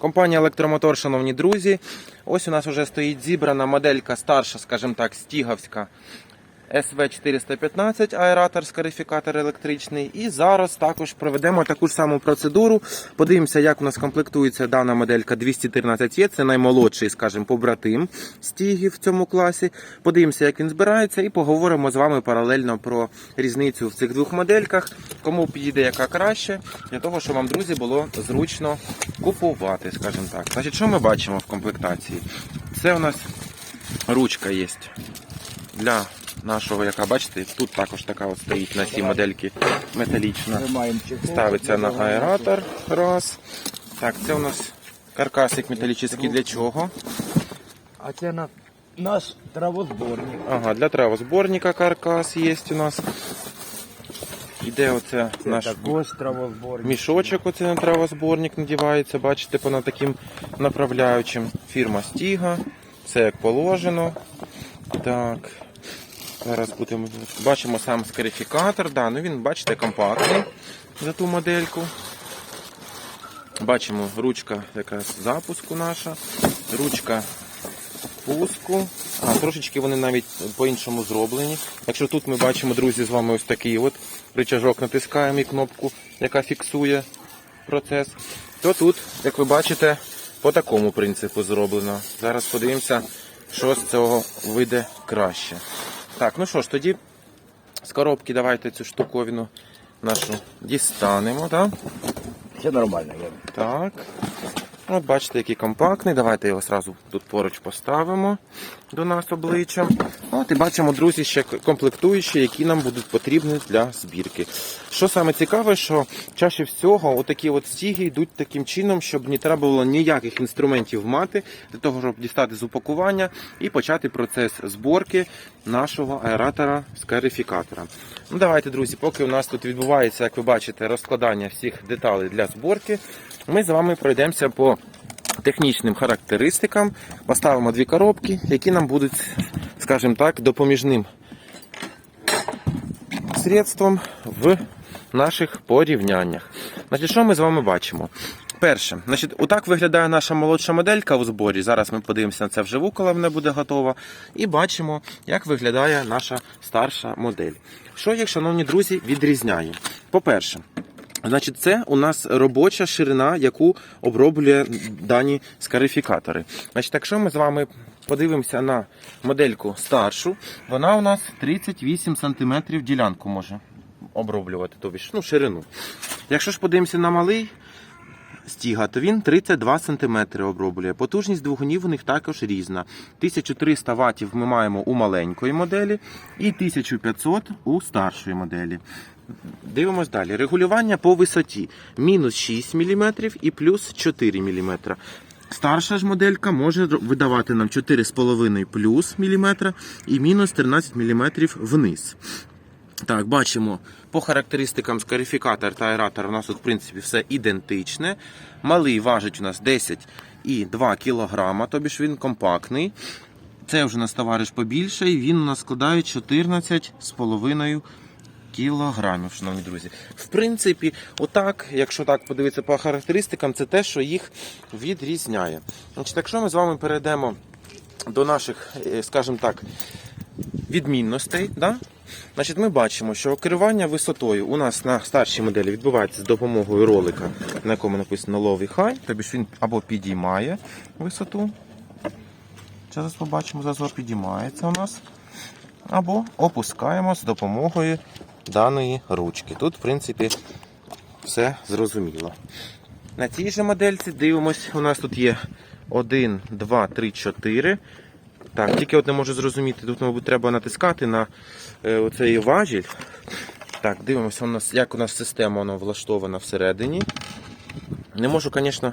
Компанія Електромотор, шановні друзі. Ось у нас вже стоїть зібрана моделька старша, скажімо так, стіговська SV415 аератор скарифікатор електричний. І зараз також проведемо таку ж саму процедуру. Подивимося, як у нас комплектується дана моделька 213E. Це наймолодший, скажімо, побратим стігів в цьому класі. Подивимося, як він збирається, і поговоримо з вами паралельно про різницю в цих двох модельках, кому підійде яка краще, для того, щоб вам, друзі, було зручно купувати, скажімо так. Значить, що ми бачимо в комплектації? Це у нас ручка є для нашого, яка бачите, тут також така от стоїть на цій модельки металічна. Ставиться на аератор. Раз. Так, це у нас каркасик металічний для чого? А це на наш травозборник. Ага, для травозборника каркас є у нас. Іде оце Це наш мішочок, оце на травозборник надівається, бачите, по таким направляючим. Фірма Стіга. Все як положено. Так. Зараз будемо. Бачимо сам скарифікатор. Да, ну він, бачите, компактний за ту модельку. Бачимо ручка якраз запуску наша, ручка пуску. А, трошечки вони навіть по-іншому зроблені. Якщо тут ми бачимо, друзі, з вами ось такий от рычажок натискаємо і кнопку, яка фіксує процес, то тут, як ви бачите, по такому принципу зроблено. Зараз подивимося, що з цього вийде краще. Так, ну що ж, тоді з коробки давайте цю штуковину нашу дістанемо. Так? Все нормально. Я... Так. От бачите, який компактний. Давайте його одразу тут поруч поставимо до нас обличчям. От і бачимо, друзі, ще комплектуючі, які нам будуть потрібні для збірки. Що саме цікаве, що чаще всього отакі от стіги йдуть таким чином, щоб не треба було ніяких інструментів мати для того, щоб дістати з упакування і почати процес зборки нашого аератора скарифікатора. Ну давайте, друзі, поки у нас тут відбувається, як ви бачите, розкладання всіх деталей для зборки, ми з вами пройдемося по технічним характеристикам, поставимо дві коробки, які нам будуть, скажімо так, допоміжним средством в наших порівняннях. Значить, що ми з вами бачимо? Перше, значить, отак виглядає наша молодша моделька у зборі. Зараз ми подивимося на це вживу, коли вона буде готова. І бачимо, як виглядає наша старша модель. Що їх, шановні друзі, відрізняє? По-перше, Значить, це у нас робоча ширина, яку оброблює дані скарифікатори. Значить, якщо ми з вами подивимося на модельку старшу, вона у нас 38 см ділянку може оброблювати, тобі ж, ну, ширину. Якщо ж подивимося на малий стіга, то він 32 см оброблює. Потужність двигунів у них також різна. 1300 Вт ми маємо у маленької моделі і 1500 у старшої моделі. Дивимось далі. Регулювання по висоті мінус 6 мм і плюс 4 мм. Старша ж моделька може видавати нам 4,5 плюс мм і мінус 13 мм вниз. Так, бачимо по характеристикам скарифікатор та аератор у нас тут, в принципі, все ідентичне. Малий важить у нас 10,2 кг, тобі ж він компактний. Це вже у нас товариш побільше, і він у нас складає 14,5 кілограмів, шановні друзі. В принципі, отак, якщо так подивитися по характеристикам, це те, що їх відрізняє. Значить, якщо ми з вами перейдемо до наших, е, скажімо так, відмінностей, да? Значить, ми бачимо, що керування висотою у нас на старшій моделі відбувається з допомогою ролика, на якому написано Low і High, тобто він або підіймає висоту. Зараз побачимо, зазор підіймається у нас. Або опускаємо з допомогою даної ручки. Тут, в принципі, все зрозуміло. На цій же модельці дивимось, у нас тут є 1, 2, 3, 4. Так, тільки от не можу зрозуміти, тут, мабуть, треба натискати на е, оцей важіль. Так, дивимося, у нас, як у нас система воно влаштована всередині. Не можу, звісно,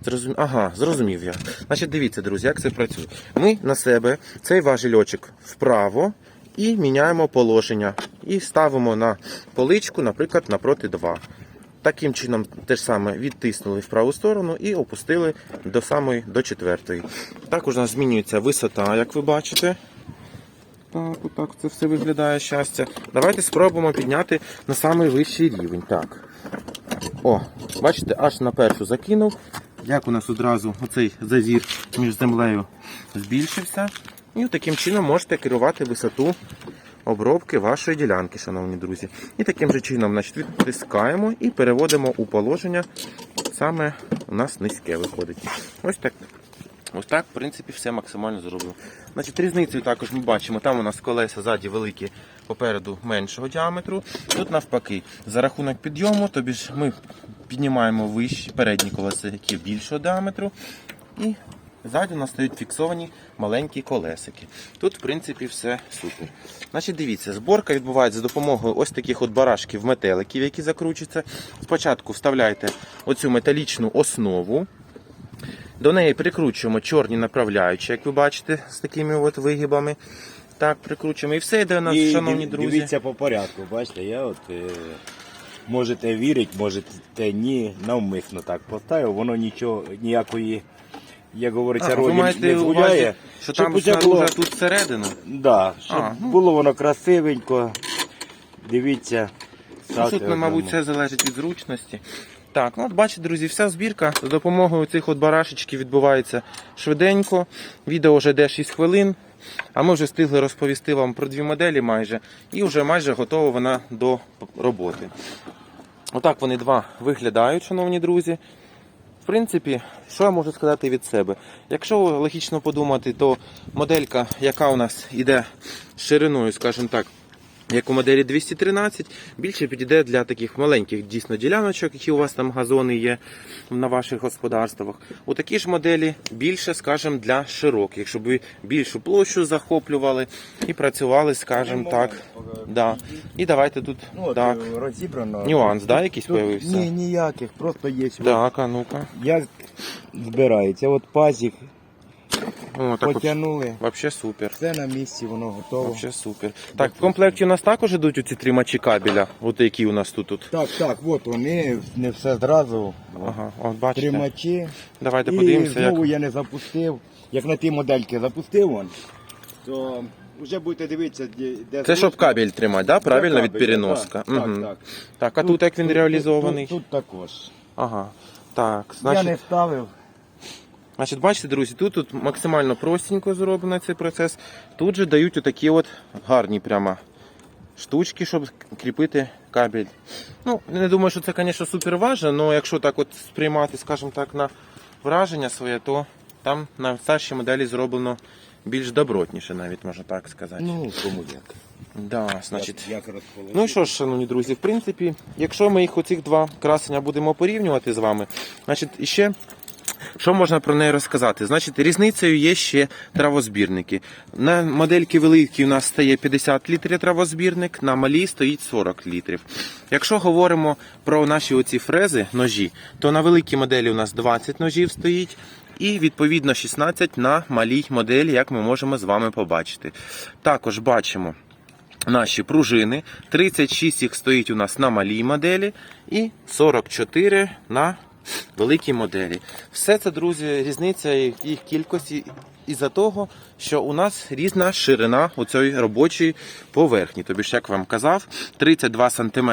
зрозуміти. Ага, зрозумів я. Значить, дивіться, друзі, як це працює. Ми на себе цей важільочок вправо і міняємо положення. І ставимо на поличку, наприклад, напроти 2. Таким чином, те ж саме відтиснули в праву сторону і опустили до самої до четвертої. Також у нас змінюється висота, як ви бачите. Так, отак це все виглядає щастя. Давайте спробуємо підняти на самий вищий рівень. Так. О, бачите, аж на першу закинув як у нас одразу оцей зазір між землею збільшився. І таким чином можете керувати висоту обробки вашої ділянки, шановні друзі. І таким же чином значить, відтискаємо і переводимо у положення. Саме у нас низьке виходить. Ось так. Ось так, в принципі, все максимально зроблено. Значить, різницю також ми бачимо, там у нас колеса ззаді великі, попереду меншого діаметру. Тут навпаки, за рахунок підйому, тобі ж ми піднімаємо вищі передні колеса, які більшого діаметру. І ззаді у нас стоять фіксовані маленькі колесики. Тут, в принципі, все супер. Значить, дивіться, зборка відбувається за допомогою ось таких от барашків метеликів, які закручуються. Спочатку вставляєте оцю металічну основу. До неї прикручуємо чорні направляючі, як ви бачите, з такими от вигибами. Так, прикручуємо. І все йде у нас, І шановні друзі. Дивіться по порядку, бачите, я от е, можете вірити, можете ні, навмисно так поставив, воно нічого, ніякої, як говориться, ролі не згуляє. що Щоб там усе було- тут всередину. Да, щоб А, ну. було воно красивенько. Дивіться. Ну, ставте Тут, ну, мабуть, все залежить від зручності. Так, ну от бачите, друзі, вся збірка за допомогою цих от барашечків відбувається швиденько. Відео вже йде 6 хвилин. А ми вже встигли розповісти вам про дві моделі майже, і вже майже готова вона до роботи. Отак вони два виглядають, шановні друзі. В принципі, що я можу сказати від себе? Якщо логічно подумати, то моделька, яка у нас йде шириною, скажімо так, як у моделі 213, більше підійде для таких маленьких дійсно діляночок, які у вас там газони є на ваших господарствах. У такій ж моделі більше, скажімо, для широких, щоб ви більшу площу захоплювали і працювали, скажімо так. Да. І давайте тут Ну, так. е, розібрано. Нюанс, да, якийсь Тут появився? Ні, ніяких, просто є. Так, а ну-ка. Як збирається, от пазик О, так потягнули, Вообще супер. все на місці, воно готово. Вообще супер. Так, в комплекті у нас також ідуть оці тримачі кабеля, от які у нас тут. тут. Так, так, от вони, не все зразу. Ага, от бачите. Тримачі. Давайте І подивимося, як. я не запустив. Як на ті модельки запустив вон, то вже будете дивитися, де, де Це щоб кабель тримати, да? правильно, від переноска. так, так, так. Так, а тут, як він реалізований? Тут, тут також. Ага. Так, Я не ставив. Значить, бачите, друзі, тут, тут максимально простенько зроблено цей процес. Тут же дають отакі от гарні прямо штучки, щоб кріпити кабель. Ну, не думаю, що це, звісно, супер важно, але якщо так от сприймати, скажімо так, на враження своє, то там на старшій моделі зроблено більш добротніше, навіть можна так сказати. Ну, кому як. Да, значить. Як, як. Ну і що ж, шановні друзі, в принципі, якщо ми їх оцих два красення будемо порівнювати з вами, значить, іще. Що можна про неї розказати? Значить, різницею є ще травозбірники. На модельки великі у нас стає 50 літрів травозбірник, на малій стоїть 40 літрів. Якщо говоримо про наші оці фрези, ножі, то на великій моделі у нас 20 ножів стоїть. І відповідно 16 на малій моделі, як ми можемо з вами побачити. Також бачимо наші пружини. 36 їх стоїть у нас на малій моделі і 44 на великій моделі. Все це, друзі, різниця їх кількості із-за того, що у нас різна ширина у цієї робочої поверхні. Тобі ж, як вам казав, 32 см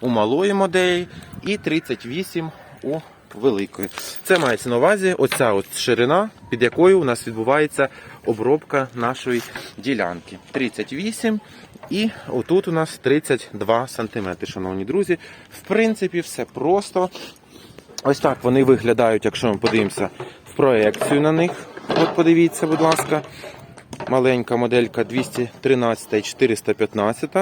у малої моделі і 38 у великої. Це мається на увазі оця от ширина, під якою у нас відбувається обробка нашої ділянки. 38 і отут у нас 32 см, шановні друзі. В принципі, все просто. Ось так вони виглядають, якщо ми подивимося в проекцію на них. От подивіться, будь ласка. Маленька моделька 213 і 415.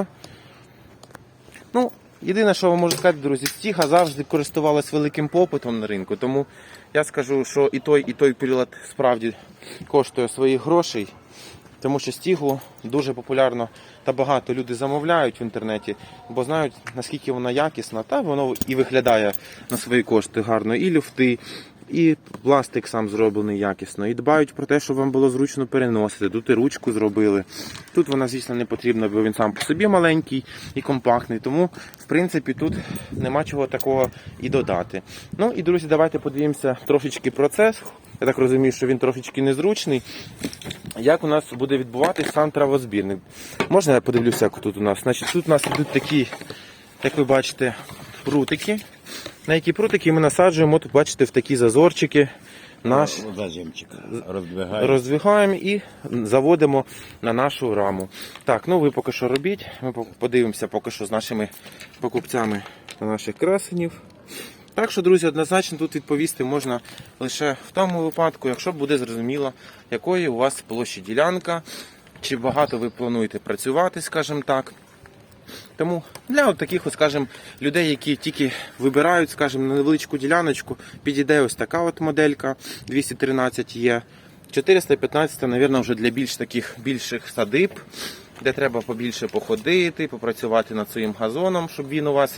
Ну, єдине, що вам можу сказати, друзі, стіга завжди користувалась великим попитом на ринку. Тому я скажу, що і той, і той прилад справді коштує своїх грошей. Тому що стігу дуже популярно та багато люди замовляють в інтернеті, бо знають наскільки вона якісна, та воно і виглядає на свої кошти гарно, і люфти, і пластик сам зроблений якісно, і дбають про те, щоб вам було зручно переносити. Тут і ручку зробили. Тут вона, звісно, не потрібна, бо він сам по собі маленький і компактний. Тому, в принципі, тут нема чого такого і додати. Ну і друзі, давайте подивимося трошечки процес. Я так розумію, що він трошечки незручний. Як у нас буде відбуватись сам травозбірник? Можна я подивлюся, як тут у нас? Значить, тут у нас йдуть такі, як ви бачите, прутики, на які прутики ми насаджуємо, от бачите, в такі зазорчики наш Ну, Зажимчик роздвигає. роздвигаємо і заводимо на нашу раму. Так, ну ви поки що робіть. Ми подивимося поки що з нашими покупцями на наших красенів. Так що, друзі, однозначно тут відповісти можна лише в тому випадку, якщо буде зрозуміло, якої у вас площі ділянка, чи багато ви плануєте працювати, скажімо так. Тому для таких, скажімо, людей, які тільки вибирають, скажімо, на невеличку діляночку, підійде ось така от моделька 213 є. 415, мабуть, вже для більш таких більших садиб, де треба побільше походити, попрацювати над своїм газоном, щоб він у вас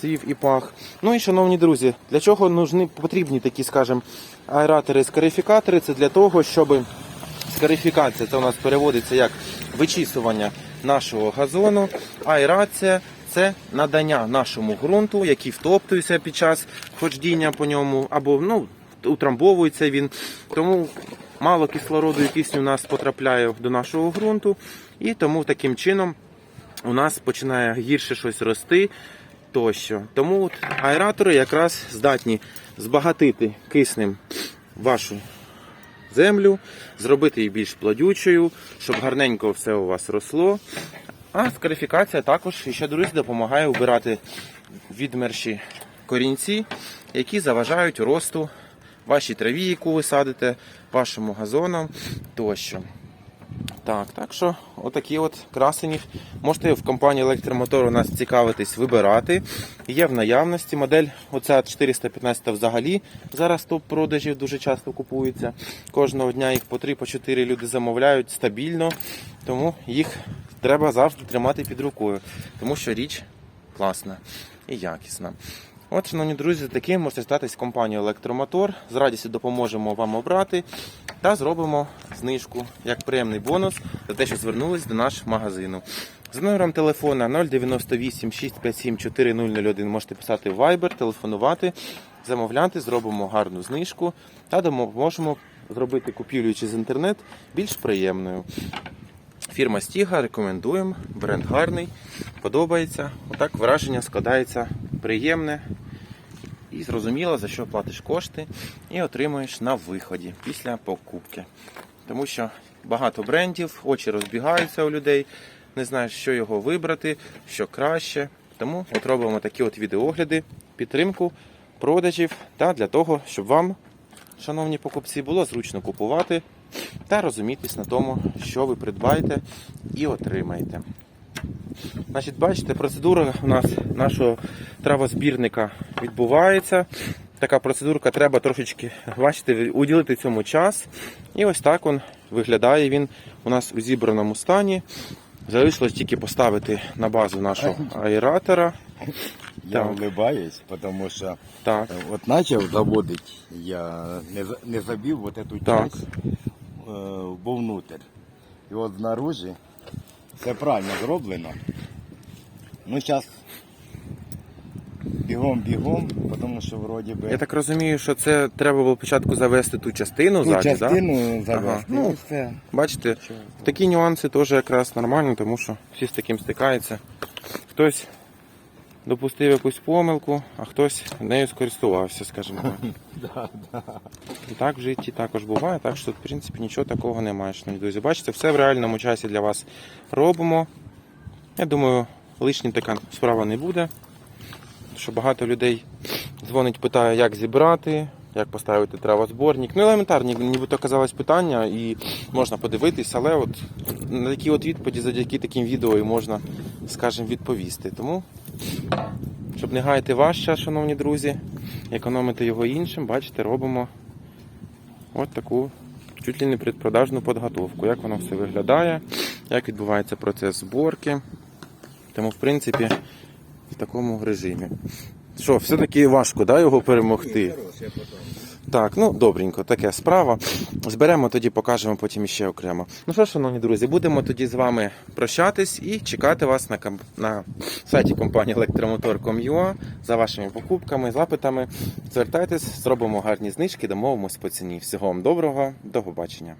цвів і пах. Ну і шановні друзі, для чого нужні потрібні такі, скажімо, аератори скарифікатори? Це для того, щоб Скарифікація це у нас переводиться як вичісування нашого газону. Аерація це надання нашому ґрунту, який втоптується під час ходждіння по ньому, або ну, утрамбовується він. Тому мало кислороду і кисню у нас потрапляє до нашого ґрунту, і тому таким чином у нас починає гірше щось рости тощо. Тому от аератори якраз здатні збагатити киснем вашу землю, зробити її більш плодючою, щоб гарненько все у вас росло. А скарифікація також ще друзі допомагає вбирати відмерші корінці, які заважають росту вашій траві, яку ви садите, вашому газону тощо. Так, так що отакі от красені. Можете в компанії Електромотор у нас цікавитись, вибирати. Є в наявності модель, оця 415 взагалі зараз топ продажів дуже часто купується. Кожного дня їх по 3 по 4 люди замовляють стабільно, тому їх треба завжди тримати під рукою, тому що річ класна і якісна. От, шановні друзі, таким можете статись компанією Електромотор. З радістю допоможемо вам обрати та зробимо знижку як приємний бонус за те, що звернулись до нашого магазину. За номером телефона 098 657 4001 можете писати Viber, телефонувати, замовляти, зробимо гарну знижку та допоможемо зробити купівлю через інтернет більш приємною. Фірма Стіга, рекомендуємо, бренд гарний, подобається. Отак враження складається приємне і зрозуміло, за що платиш кошти і отримуєш на виході після покупки. Тому що багато брендів, очі розбігаються у людей, не знаєш, що його вибрати, що краще. Тому от робимо такі от відеогляди, підтримку продажів та для того, щоб вам, шановні покупці, було зручно купувати та розумітись на тому, що ви придбаєте і отримаєте. Значить, бачите, процедура у нас нашого травозбірника відбувається. Така процедурка треба трошечки, бачите, уділити цьому час. І ось так він виглядає він у нас у зібраному стані. Залишилось тільки поставити на базу нашого аератора. Я Так. улыбаюсь, тому що Так, е, от почав заводити, я не, не забив вот эту Так. часть, е, вовнутрь. І от знаружи все правильно зроблено. Ну, зараз бігом-бігом, тому що вроді би я так розумію, що це треба було спочатку завести ту частину ту да? частину завести. Ага. Ну, все. Бачите, такі нюанси теж якраз нормально, тому що всі з таким стикаються. Хтось допустив якусь помилку, а хтось нею скористувався, скажімо так. І так в житті також буває, так що, в принципі, нічого такого немає, шановні друзі. Бачите, все в реальному часі для вас робимо. Я думаю, лишня така справа не буде. Що багато людей дзвонить, питає, як зібрати, як поставити травозборник. Ну, елементарні, нібито казалось питання, і можна подивитись, але от на такі от відповіді завдяки таким відео і можна, скажімо, відповісти. Тому, щоб не гаяти ваш час, шановні друзі, економити його іншим, бачите, робимо от таку чуть ли не предпродажну підготовку, як воно все виглядає, як відбувається процес зборки. Тому, в принципі, в такому режимі. Що, все-таки важко да, його перемогти? Так, ну добренько, таке справа. Зберемо тоді, покажемо потім іще окремо. Ну що, шановні друзі, будемо тоді з вами прощатись і чекати вас на, ком- на сайті компанії Electromotor.com.ua за вашими покупками, запитами. Звертайтесь, зробимо гарні знижки, домовимось по ціні. Всього вам доброго, до побачення.